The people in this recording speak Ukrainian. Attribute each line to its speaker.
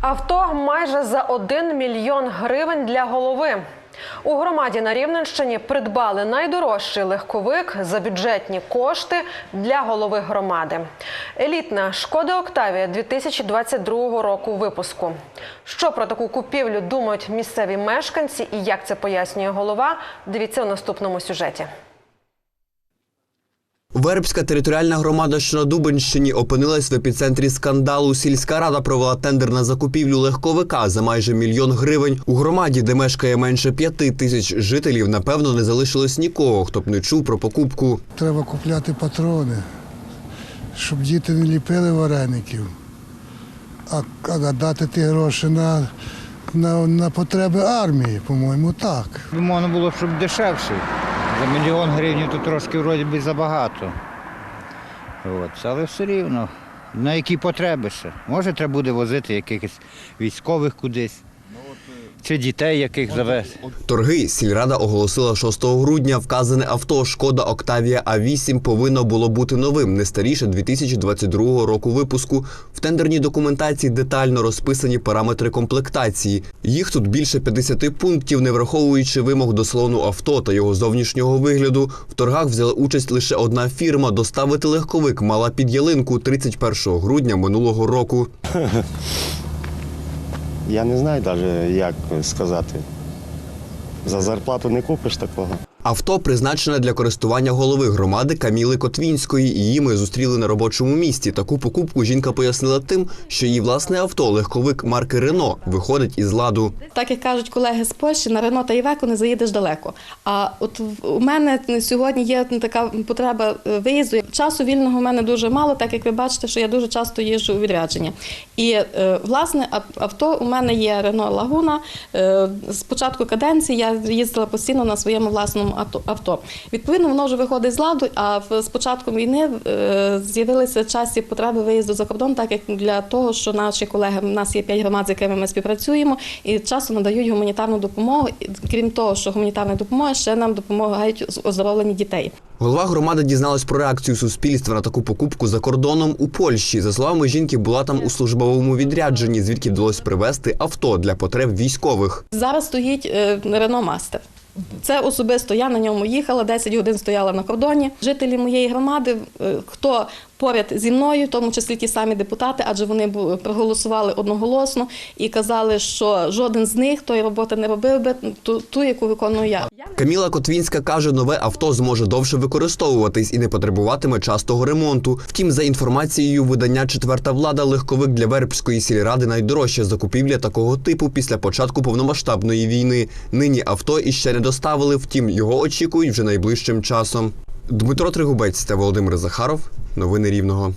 Speaker 1: Авто майже за 1 мільйон гривень для голови. У громаді на Рівненщині придбали найдорожчий легковик за бюджетні кошти для голови громади. Елітна шкода Октавія 2022 року випуску. Що про таку купівлю думають місцеві мешканці і як це пояснює голова? Дивіться у наступному сюжеті.
Speaker 2: Вербська територіальна громада, що на Дубенщині, опинилась в епіцентрі скандалу. Сільська рада провела тендер на закупівлю легковика за майже мільйон гривень. У громаді, де мешкає менше п'яти тисяч жителів, напевно, не залишилось нікого, хто б не чув про покупку.
Speaker 3: Треба купляти патрони, щоб діти не ліпили вареників, а, а дати ті гроші на, на, на потреби армії, по-моєму, так.
Speaker 4: Можна було, щоб дешевше. За мільйон гривень то трошки вроді би забагато. От. Але все рівно. На які потреби ще? Може, треба буде возити якихось військових кудись. Чи дітей яких завести.
Speaker 2: Торги сільрада оголосила 6 грудня. Вказане авто Шкода Октавія А8 повинно було бути новим, не старіше 2022 року випуску. В тендерній документації детально розписані параметри комплектації. Їх тут більше 50 пунктів, не враховуючи вимог до салону авто та його зовнішнього вигляду. В торгах взяла участь лише одна фірма. Доставити легковик мала під ялинку 31 грудня минулого року.
Speaker 5: Я не знаю навіть, як сказати. За зарплату не купиш такого.
Speaker 2: Авто призначене для користування голови громади Каміли Котвінської. Її ми зустріли на робочому місці. Таку покупку жінка пояснила тим, що її власне авто, легковик марки Рено, виходить із ладу.
Speaker 6: Так як кажуть колеги з Польщі, на Рено та Івеко не заїдеш далеко. А от у мене сьогодні є така потреба е, виїзду. Часу вільного в мене дуже мало, так як ви бачите, що я дуже часто їжджу у відрядження. І е, власне авто у мене є Рено Лагуна. Е, З початку каденції я їздила постійно на своєму власному авто- авто. Відповідно, воно вже виходить з ладу. А з початком війни е, з'явилися часті потреби виїзду за кордон, так як для того, що наші колеги, у нас є п'ять громад, з якими ми співпрацюємо, і часом надають гуманітарну допомогу. Крім того, що гуманітарна допомога ще нам допомагають з оздоровлення дітей.
Speaker 2: Голова громади дізналась про реакцію суспільства на таку покупку за кордоном у Польщі. За словами жінки, була там у службовому відрядженні, звідки вдалося привезти авто для потреб військових.
Speaker 6: Зараз стоїть Рено Мастер. Це особисто я на ньому їхала, 10 годин стояла на кордоні. Жителі моєї громади, е, хто поряд зі мною, в тому числі ті самі депутати, адже вони проголосували одноголосно і казали, що жоден з них тої роботи не робив би ту, ту яку виконую я.
Speaker 2: Каміла Котвінська каже, нове авто зможе довше використовуватись і не потребуватиме частого ремонту. Втім, за інформацією видання Четверта влада, легковик для Вербської сільради найдорожча закупівля такого типу після початку повномасштабної війни. Нині авто іще не доставили, втім його очікують вже найближчим часом. Дмитро Тригубець та Володимир Захаров. Новини Рівного.